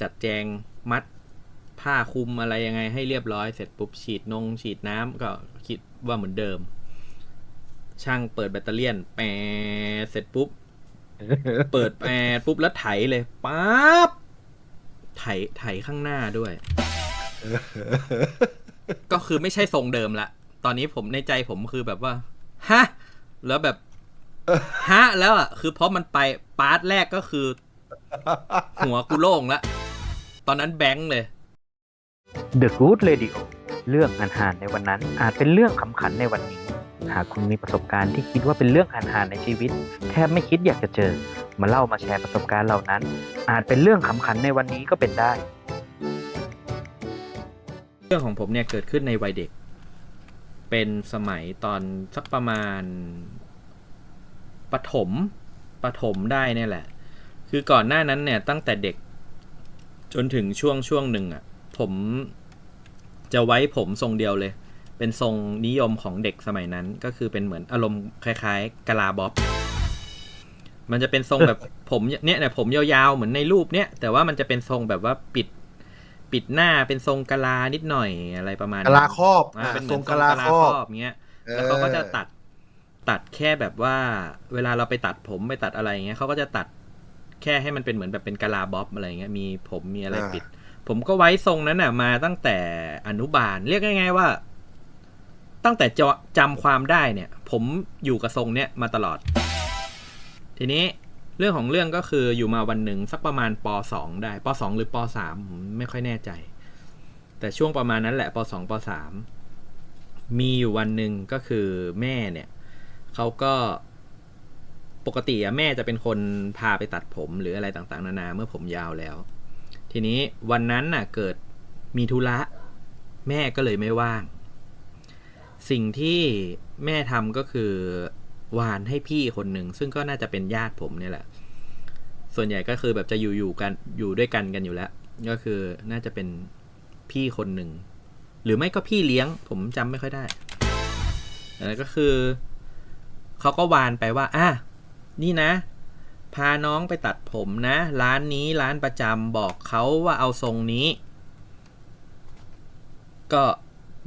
จัดแจงมัดผ้าคลุมอะไรยังไงให้เรียบร้อยเสร็จปุ๊บฉีดนง ฉีดน้ำก็คิดว่าเหมือนเดิม ช่างเปิดแบตเตอรี่นแปเสร็จปุ๊บ เปิดแปปุ๊บแล้วไถเลยปั๊บไถไถข้างหน้าด้วย ก็คือไม่ใช่ทรงเดิมละตอนนี้ผมในใจผมคือแบบว่าฮะแล้วแบบฮะแล้วอะคือเพราะมันไปปาร์ตแรกก็คือ หัวกูโล่งละ ตอนนั้นแบงค์เลย The Good Radio เรื่องอาหารในวันนั้น อาจเป็นเรื่องขำขันในวันนี้ หากคุณมีประสบการณ์ที่คิดว่าเป็นเรื่องอาหารในชีวิต แทบไม่คิดอยากจะเจอ มาเล่ามาแชร์ประสบการณ์เหล่านั้น อาจเป็นเรื่องขำขันในวันนี้ก็เป็นได้ เรื่องของผมเนี่ยเกิดขึ้นในวัยเด็ก เป็นสมัยตอนสักประมาณปฐมปฐมได้เนี่ยแหละ คือก่อนหน้านั้นเนี่ยตั้งแต่เด็ก จนถึงช่วงช่วงหนึ่งอะ ผมจะไว้ผมทรงเดียวเลย เป็นทรงนิยมของเด็กสมัยนั้น ก็คือเป็นเหมือนอารมณ์คล้ายๆกะลาบ๊อบ มันจะเป็นทรงแบบผมเนี่ยเนี่ยผมยาวๆเหมือนในรูปเนี่ย แต่ว่ามันจะเป็นทรงแบบว่าปิดปิดหน้าเป็นทรงกะลานิดหน่อยอะไรประมาณกะลาครอบอ่าอ่าเป็นเหทมืรอนงทรงกะลากะลาครอบครอบเงี้ยแล้วเขาก็จะตัดตัดแค่แบบว่า เวลาเราไปตัดผมไปตัดอะไรเงี้ยเขาก็จะตัด แค่ให้มันเป็นเหมือนแบบเป็นกะลาบ๊อบอะไรเงี้ยมีผมมีอะไรปิด ผมก็ไว้ทรงนั้นน่ะ มาตั้งแต่อนุบาล เรียกง่ายๆว่า ตั้งแต่จะจำความได้เนี่ย ผมอยู่กับทรงเนี้ยมาตลอด ทีนี้เรื่องของเรื่องก็คืออยู่มาวันหนึ่งสักประมาณปสองได้ปสองหรือปสามผมไม่ค่อยแน่ใจ แต่ช่วงประมาณนั้นแหละปสองปสามมีอยู่วันหนึ่งก็คือแม่เนี่ยเขาก็ ปกติอะแม่จะเป็นคนพาไปตัดผมหรืออะไรต่างๆ นานาเมื่อผมยาวแล้ว ทีนี้วันนั้นน่ะเกิดมีธุระ แม่ก็เลยไม่ว่าง สิ่งที่แม่ทำก็คือวานให้พี่คนหนึ่งซึ่งก็น่าจะเป็นญาติผมเนี่ยแหละ ส่วนใหญ่ก็คือแบบจะอยู่อยู่กันอยู่ด้วยกันกันอยู่แล้ว ก็คือน่าจะเป็นพี่คนหนึ่งหรือไม่ก็พี่เลี้ยง ผมจำไม่ค่อยได้แต่ก็คือเขาก็วานไปว่าอะ นี่นะ พาน้องไปตัดผมนะ ร้านนี้ร้านประจำบอกเขาว่าเอาทรงนี้ ก็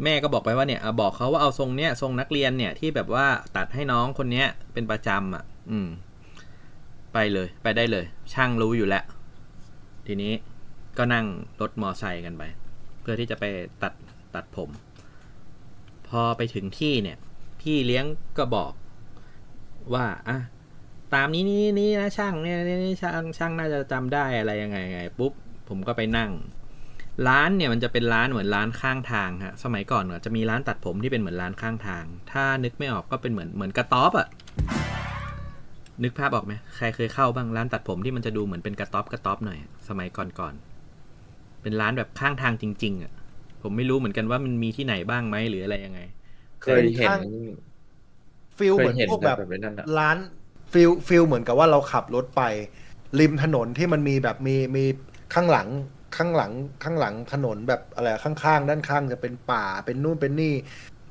แม่ก็บอกไปว่าเนี่ยบอกเขาว่าเอาทรงเนี้ยทรงนักเรียนเนี่ยที่แบบว่าตัดให้น้องคนเนี้ยเป็นประจำอะ อืม ไปเลย ไปได้เลย ช่างรู้อยู่แล้ว ทีนี้ก็นั่งรถมอไซค์กันไป เพื่อที่จะไปตัดตัดผม พอไปถึงที่เนี่ย พี่เลี้ยงก็บอกว่าอะ ตามนี้นี่นี่นะช่างเนี่ยนี่นี่ช่างช่างน่าจะจำได้อะไรยังไงไงปุ๊บผมก็ไปนั่ง ร้านเนี่ยมันจะเป็นร้านเหมือนร้านข้างทางฮะสมัยก่อนเนี่ยจะมีร้านตัดผมที่เป็นเหมือนร้านข้างทาง ถ้านึกไม่ออกก็เป็นเหมือนเหมือนกระต๊อบอะนึกภาพออกไหมใครเคยเข้าบ้างร้านตัดผมที่มันจะดูเหมือนเป็นกระต๊อบกระต๊อบหน่อย สมัยก่อนๆเป็นร้านแบบข้างทางจริง ๆอะผมไม่รู้เหมือนกันว่ามันมีที่ไหนบ้างไหมหรืออะไรยังไง เคยเห็นฟิลเคเหยมือนเห็นพวกแบบแบบนั้นอะร้าน ฟิลฟิลเหมือนกับว่าเราขับรถไป ริมถนนที่มันมีแบบมีมีข้างหลังข้างหลังข้างหลังถนนแบบอะไรข้างๆ ด้านข้างจะเป็นป่าเป็นนู่นเป็นนี่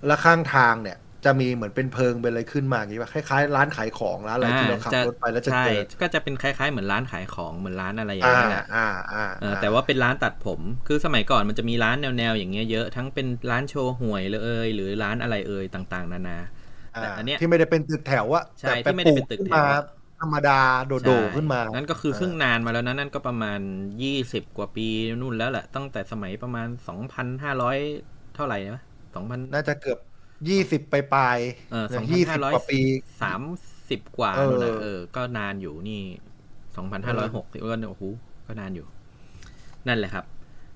แล้วข้างทางเนี่ย จะมีเหมือนเป็นเพิงเป็นอะไรขึ้นมาอย่างนี้ป่ะคล้ายๆ ร้านขายของร้านอะไรที่เราขับรถไปแล้วจะใช่เจอก็จะเป็นคล้ายๆเหมือนร้านขายของเหมือนร้านอะไรอย่างอ่าเงี้ยแหละอ่าอ่าเออแต่ว่าเป็นร้านตัดผมคือสมัยก่อนมันจะมีร้านแนวๆอย่างเงี้ยเยอะทั้งเป็นร้านโชว์หวยเลยเอยหรือร้านอะไรเอ่ยต่าง ๆ นานาอ่า แต่อันเนี้ยที่ไม่ได้เป็นตึกแถวอะใช่แต่ที่ไม่ได้เป็นตึกขึ้นแถวมาอะธรรมดาโดดใช่ๆขึ้นมานั่นก็คือครึ่งนานมาแล้วนะนั่นก็ประมาณยี่สิบกว่าปีนู่นแล้วแหละตั้งแต่สมัยประมาณสองพันห้าร้อยเท่าไหร่นะสองพันน่าจะเกือบยี่สิบไปปลายๆเออยี่สิบ2,500กว่าปีสามสิบกว่าเออนู่นแหละเออ ก็นานอยู่นี่สองพันห้าร้อยหกก็โอ้โหก็นานอยู่ นั่นแหละครับ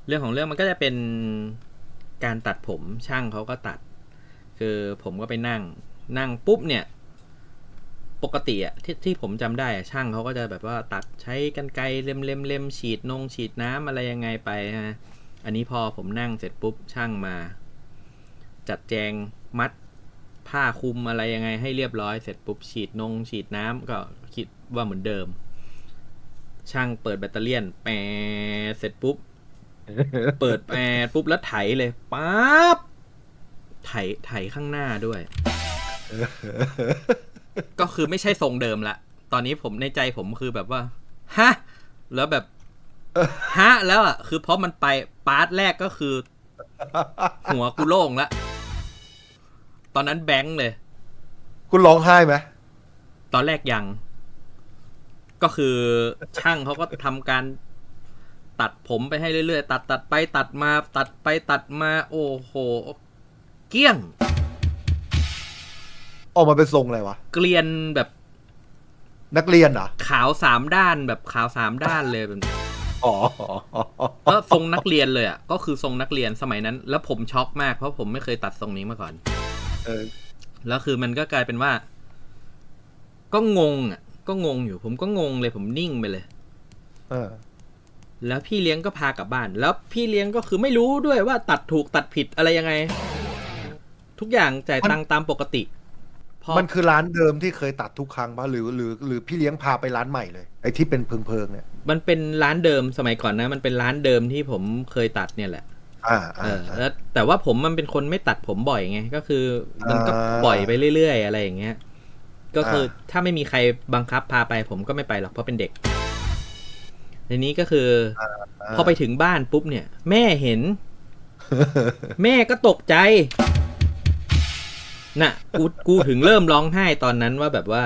เรื่องของเรื่องมันก็จะเป็นการตัดผมช่างเขาก็ตัด คือผมก็ไปนั่ง นั่งปุ๊บเนี่ยปกติอะที่ที่ผมจำได้อะช่างเขาก็จะแบบว่าตัดใช้กันไกรเล็มเล็มเล็มฉีดนงฉีดน้ำอะไรยังไงไปฮะอันนี้พอผมนั่งเสร็จปุ๊บช่างมา จัดแจงมัดผ้าคลุมอะไรยังไง ให้เรียบร้อยเสร็จปุ๊บฉีดนงฉีดน้ำก็คิดว่าเหมือนเดิม ช่างเปิดแบตเตอรี่นแปเสร็จปุ๊บ เปิดแปปุ๊บแล้วไถเลยปั๊บไถไถข้างหน้าด้วย ก็คือไม่ใช่ทรงเดิมละตอนนี้ผมในใจผมคือแบบว่าฮะแล้วแบบฮะแล้วอะคือเพราะมันไปปาร์ทแรกก็คือ หัวกูโล่งละตอนนั้นแบงค์เลย คุณร้องไห้ไหมตอนแรกยัง ก็คือช่างเขาก็ทำการตัดผมไปให้เรื่อยๆ ตัดตัดไปตัดมา ตัดไปตัดมา โอ้โห เกลี้ยง ออกมาเป็นทรงอะไรวะ เกลียนแบบนักเรียนเหรอ ขาวสามด้านแบบขาวสามด้านเลยแบบอ๋อก็ทรงนักเรียนเลยอะ ก็คือทรงนักเรียนสมัยนั้น แล้วผมช็อกมากเพราะผมไม่เคยตัดทรงนี้มาก่อน เออ แล้วคือมันก็กลายเป็นว่า ก็งงอะ ก็งงอยู่ ผมก็งงเลยผมนิ่งไปเลย เออ แล้วพี่เลี้ยงก็พากลับบ้าน แล้วพี่เลี้ยงก็คือไม่รู้ด้วยว่าตัดถูกตัดผิดอะไรยังไง ทุกอย่างจ่ายตังค์ตามปกติ พอมันคือร้านเดิมที่เคยตัดทุกครั้งปะหรือหรือหรือพี่เลี้ยงพาไปร้านใหม่เลย ไอ้ที่เป็นเพิงเพิงๆเนี่ยมันเป็นร้านเดิมสมัยก่อนนะ มันเป็นร้านเดิมที่ผมเคยตัดเนี่ยแหละ อ่าเออ่าอแล้วแต่ว่าผมมันเป็นคนไม่ตัดผมบ่อยไงก็คือมันก็อ่าปล่อยไปเรื่อยๆ อะไรอย่างเงี้ย ก็คืออา ถ้าไม่มีใครบังคับพาไปผมก็ไม่ไปหรอกเพราะเป็นเด็กทีนี้ก็คืออพอไปถึงบ้านปุ๊บเนี่ย แม่เห็น แม่ก็ตกใจ น่ะกูกูถึงเริ่มร้องไห้ตอนนั้นว่าแบบว่า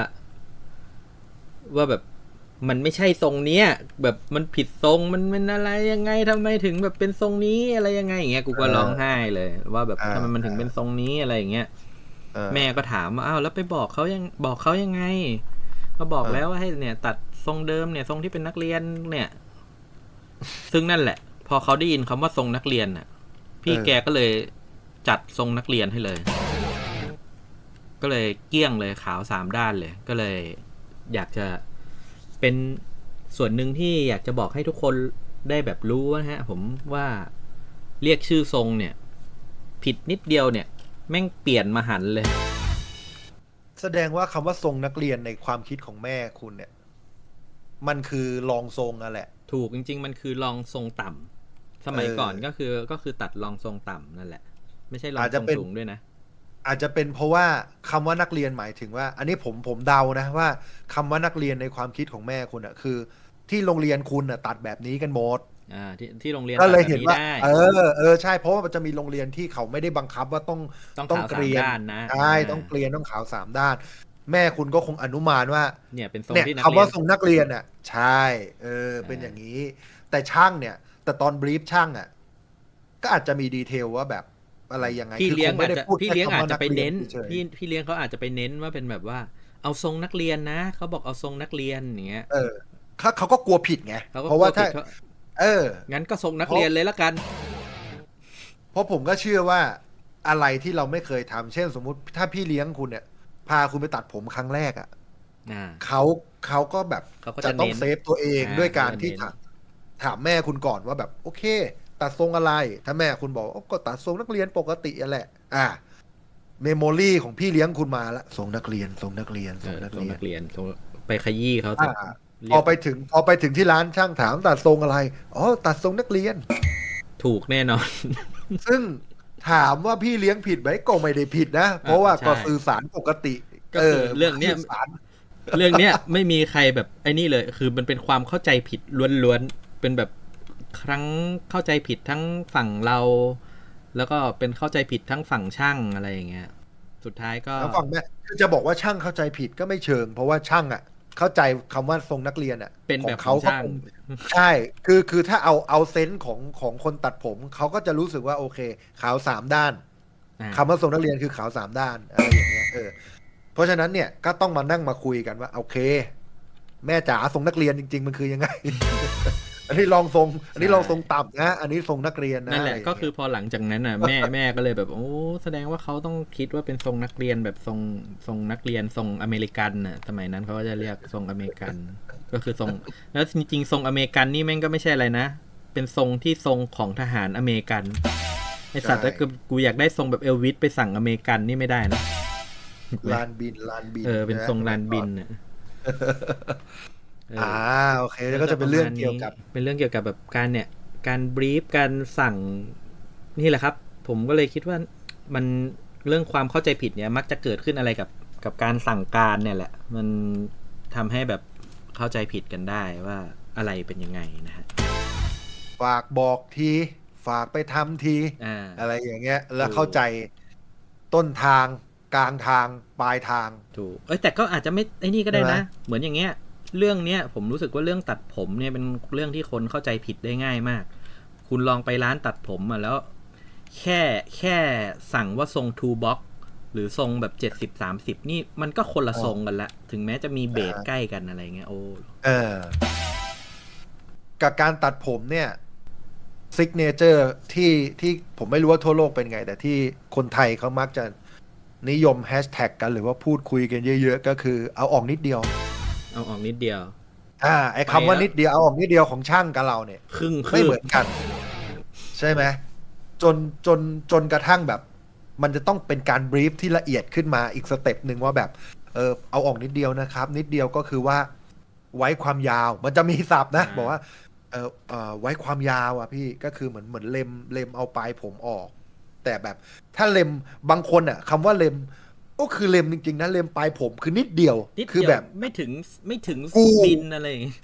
ว่าแบบมันไม่ใช่ทรงเนี้ย แบบมันผิดทรงมันเป็นอะไรยังไงทำไมถึงแบบเป็นทรงนี้อะไรยังไงอย่างเงี้ยกูก็ร้องไห้เลย ว่าแบบอ่าทำไมมันถึงเป็นทรงนี้อะไรอย่างเงี้ยเออแม่ก็ถามว่าอ้าวแล้วไปบอกเขายังบอกเขายังไง ก็บอกเออแล้วว่าให้เนี่ย ตัดทรงเดิมเนี่ย ทรงที่เป็นนักเรียนเนี่ย ซึ่งนั่นแหละ พอเขาได้ยินคำว่าทรงนักเรียนน่ะ พี่แกก็เลยจัดทรงนักเรียนให้เลย ก็เลยเกลี้ยงเลยขาวสามด้านเลย ก็เลยอยากจะเป็นส่วนหนึ่งที่อยากจะบอกให้ทุกคนได้แบบรู้นะฮะ ผมว่าเรียกชื่อทรงเนี่ย ผิดนิดเดียวเนี่ย แม่งเปลี่ยนมาหันเลย แสดงว่าคำว่าทรงนักเรียนในความคิดของแม่คุณเนี่ย มันคือรองทรงอะแหละ ถูกจริง ๆ มันคือลองทรงต่ำสมัยเออก่อนก็คือก็คือตัดลองทรงต่ำนั่นแหละ ไม่ใช่ลองอาจทจะรงเป็นสูงด้วยนะ อาจจะเป็นเพราะว่าคำว่านักเรียนหมายถึงว่า อันนี้ผมผมเดานะว่าคำว่านักเรียนในความคิดของแม่คุณอะคือ ที่โรงเรียนคุณอะตัดแบบนี้กันหมด อ่าที่ที่โรงเรียนก็เลยตัดเห็นแบบว่าได้ เออเออใช่เพราะว่ามันจะมีโรงเรียนที่เขาไม่ได้บังคับว่าต้อง ต้องต้องขาวเกสามรียน ด้านนะใช่าต้องเกลียนต้องขาวสามด้าน แม่คุณก็คงอนุมานว่า เนี่ยเป็นทรงเนี่ยที่นักคำเรียว่านทรงนักเรียนอะ ใช่เออ เป็นอ่าอย่างนี้ แต่ช่างเนี่ย แต่ตอนบรีฟช่างอะ ก็อาจจะมีดีเทลว่าแบบ อะไรยังไงพี่คือเลี้ยงคไม่อาจได้จะพูดพี่แค่เลี้ยงคำอาจว่าจะไปเน้นกรียฉยๆพี่พี่เลี้ยงเขาอาจจะไปเน้นว่าเป็นแบบว่า เอาทรงนักเรียนนะเขาบอกเอาทรงนักเรียนอย่างเงี้ยเออเขาเขาก็กลัวผิดไงเขาก็เพราะว่าถ้ากลัผิดเขเออ งั้นก็ทรงนักเรียนเลยละกัน เพราะผมก็เชื่อว่าอะไรที่เราไม่เคยทำเช่นสมมุติถ้าพี่เลี้ยงคุณเนี่ย พาคุณไปตัดผมครั้งแรกอะอ่าเขาเขาก็แบบเขาก็จะจะต้องเน้นเซฟตัวเองอ่าด้วยการเขาจะที่เน้นถามถามแม่คุณก่อนว่าแบบ โอเค ตัดทรงอะไร ถ้าแม่คุณบอกว่าก็ตัดทรงนักเรียนปกติอะแหละ อ่าเมมโมรี่ของพี่เลี้ยงคุณมาละทรงนักเรียนทรงนักเรียนเอทรงอนักทรงเรียนนักเรียนทรงไปขยี้เขาเสร็จอ่าเรีพยอกไปถึงพอไปถึงที่ร้านช่างถามตัดทรงอะไรอ๋อตัดทรงนักเรียน ถูกแน่นอน ซึ่งถามว่าพี่เลี้ยงผิดไหมก็ไม่ได้ผิดนะ เพราะว่าใช่ก็สื่อสารปกติก็คือเรื่องเนี้ย สื่สาร เรื่องเนี้ยไม่มีใครแบบไอ้นี่เลย คือมันเป็นความเข้าใจผิดล้วนๆ เป็นแบบ ครั้งเข้าใจผิดทั้งฝั่งเรา แล้วก็เป็นเข้าใจผิดทั้งฝั่งช่างอะไรอย่างเงี้ย สุดท้ายก็แล้วฝั่งแม่คือจะบอกว่าช่างเข้าใจผิดก็ไม่เชิง เพราะว่าช่างอะ เข้าใจคำว่าทรงนักเรียนอะเป็นแบบของเขาของก็ช่างคงใช่คือคือถ้าเอาเอาเซนส์ของของคนตัดผมเขาก็จะรู้สึกว่าโอเคขาวสามด้านอ่าคำว่าทรงนักเรียนคือขาวสามด้านอะไรอย่างเงี้ยเออเพราะฉะนั้นเนี่ยก็ต้องมานั่งมาคุยกันว่าโอเค แม่จ๋าทรงนักเรียนจริง ๆ มันคือยังไง อันนี้ลองทรง อันนี้ลองทรงต่ำนะ อันนี้ทรงนักเรียนนะนั่นแหละไรย่างก็เงี้ยคือพอหลังจากนั้นอะแม่แม่ก็เลยแบบโอ้แสดงว่าเขาต้องคิดว่าเป็นทรงนักเรียนแบบทรงทรงนักเรียนทรงอเมริกันน่ะสมัยนั้นเขาก็จะเรียกทรงอเมริกัน ก็คือทรง แล้วจริงๆทรงอเมริกันนี่แม่งก็ไม่ใช่อะไรนะ เป็นทรงที่ทรงของทหารอเมริกันไอสัตว์ใช่ถ้าเกิดกูอยากได้ทรงแบบเอลวิสไปสั่งอเมริกันนี่ไม่ได้นะลานบินลานบินเออเป็นทรงลานบินนะน่ะ เอออ่าโอเคแล้วก็จะเป็นเรื่องเกี่ยวกับ เป็นเรื่องเกี่ยวกับแบบการเนี่ย การบรีฟการสั่งนี่แหละครับ ผมก็เลยคิดว่ามันเรื่องความเข้าใจผิดเนี่ย มักจะเกิดขึ้นอะไรกับกับการสั่งการเนี่ยแหละ มันทำให้แบบเข้าใจผิดกันได้ว่าอะไรเป็นยังไงนะฮะฝากบอกทีฝากไปทำทีอ่าอะไรอย่างเงี้ย แล้วถูกเข้าใจต้นทางกลางทางปลายทางถูกเอ้ยแต่ก็อาจจะไม่ไอ้นี่ก็ได้ใช่ไหมนะ เหมือนอย่างเงี้ย เรื่องเนี้ยผมรู้สึกว่าเรื่องตัดผมเนี่ยเป็นเรื่องที่คนเข้าใจผิดได้ง่ายมาก คุณลองไปร้านตัดผมมาแล้ว แค่แค่สั่งว่าทรงทูบ็อกหรือทรงแบบเจ็ดสิบสามสิบนี่มันก็คนละทรงกันละ ถึงแม้จะมีเบสใกล้กันอะไรเงี้ยโอ้เออกับการตัดผมเนี่ยซิกเนเจอร์ที่ที่ผมไม่รู้ว่าทั่วโลกเป็นไง แต่ที่คนไทยเขามักจะนิยมแฮชแท็กกันหรือว่าพูดคุยกันเยอะๆ ก็คือเอาออกนิดเดียว เอาออกนิดเดียว อ่าไอ้คำว่าไปแล้วนิดเดียวเอาออกนิดเดียวของช่างกับเราเนี่ย ครึ่งคไม่รึ่งเหมือนกัน ใช่ไหมจนจนจนกระทั่งแบบ มันจะต้องเป็นการบรีฟที่ละเอียดขึ้นมาอีกสเต็ปหนึ่งว่าแบบเออเอาออกนิดเดียวนะครับ นิดเดียวก็คือว่า ไว้ความยาวมันจะมีศัพท์นะอ่าบอกว่าเออเออไว้ความยาวอะพี่ก็คือเหมือนเหมือนเล็มเล็มเอาปลายผมออก แต่แบบถ้าเล็มบางคนอะคำว่าเล็ม ก็คือเล็มจริงๆนะเล็มปลายผมคือนิดเดียวนิดคือเดียวแบบ ไม่ถึงไม่ถึงกู บินอะไรอย่างงี้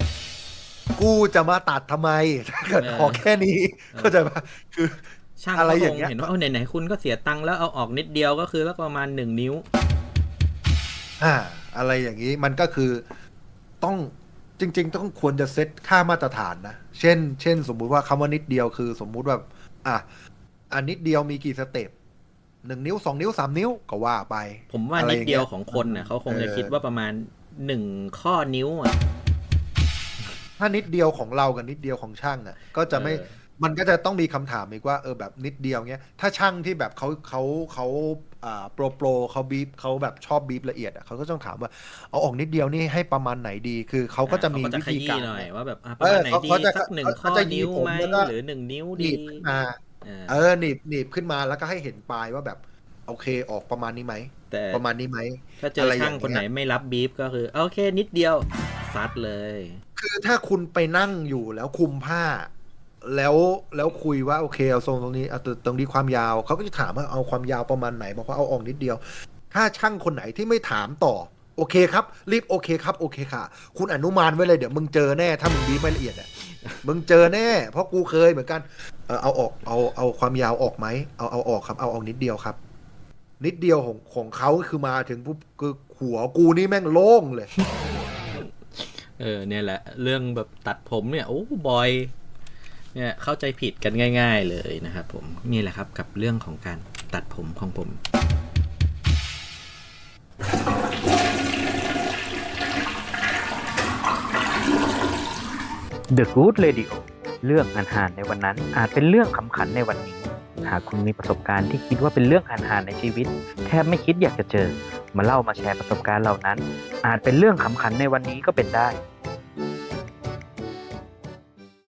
กูจะมาตัดทำไมถ้าเกิดเออ ขอแค่นี้เออเข้าใจปะคือ ช่างอะไรก็อคย่างงเงี้ย เห็นว่าเอาไหนๆคุณก็เสียตังค์แล้วเอาออกนิดเดียวก็คือสักประมาณหนึ่งนิ้ว อ่า อะไรอย่างนี้มันก็คือต้องจริง ๆ ต้องควรจะเซตค่ามาตรฐานนะ เช่น เช่น สมมุติว่าคำว่านิดเดียวคือ สมมุติแบบอะอันนิดเดียวมีกี่สเต็ป หนึ่งนิ้วสองนิ้วสามนิ้วก็ว่าไป ผมว่าอะไรนิดอย่างเงี้ยเดียวของคนเน่ะเขาคงจะเออคิดว่าประมาณหนึ่งข้อนิ้วอะถ้านิดเดียวของเรากับนิดเดียวของช่างอะ ก็จะไม่เออมันก็จะต้องมีคำถามอีกว่าเออแบบนิดเดียวเงี้ยถ้าช่างที่แบบเขาเขาเขาอ่าโปรโปรเขาบีบเขาแบบชอบบีบละเอียดอะเขาก็ต้องถามว่าเอาออกนิดเดียวนี่ให้ประมาณไหนดีคือเขาก็จะมีเขาวิธีขยี้การหน่อยว่าแบบอะประมาณไหนเออดีเขาจะสักหนึ่งเขาข้อจะหยิบนิ้วผมไหมแล้วก็หรือหนึ่งนิ้วหนีดีบขึ้นมา เออเออหนีบหนีบขึ้นมาแล้วก็ให้เห็นปลายว่าแบบ โอเคออกประมาณนี้ไหมแต่ประมาณนี้ไหมถ้าเจออะไรอย่างช่างคนไหนเงี้ยไม่รับบีฟก็คือโอเคนิดเดียวซัดเลย คือถ้าคุณไปนั่งอยู่แล้วคุมผ้า แล้วแล้วคุยว่าโอเคเอาทรงตรงนี้เอาตรงนี้ความยาวเขาก็จะถามว่าเอาความยาวประมาณไหนบอกว่าเอาออกนิดเดียว ถ้าช่างคนไหนที่ไม่ถามต่อโอเคครับ รีบโอเคครับโอเคค่ะ คุณอนุมานไว้เลยเดี๋ยวมึงเจอแน่ถ้ามึงบีบไม่ละเอียดอะมึงเจอแน่ เพราะกูเคยเหมือนกัน เออเอาออกเอาเอาความยาวออกไหมเอาเอาออกครับเอาออกนิดเดียวครับ นิดเดียวของของเขาคือมาถึงปุ๊บคือหัวกูนี่แม่งโล่งเลย เออเนี่ยแหละ เรื่องแบบตัดผมเนี่ยโอ้บอย เนี่ยเข้าใจผิดกันง่าย ๆ เลยนะครับผมนี่แหละครับกับเรื่องของการตัดผมของผม The Good Radio เรื่องอาหารในวันนั้น อาจเป็นเรื่องขำขันในวันนี้ หากคุณมีประสบการณ์ที่คิดว่าเป็นเรื่องอาหารในชีวิต แทบไม่คิดอยากจะเจอ มาเล่ามาแชร์ประสบการณ์เหล่านั้น อาจเป็นเรื่องขำขันในวันนี้ก็เป็นได้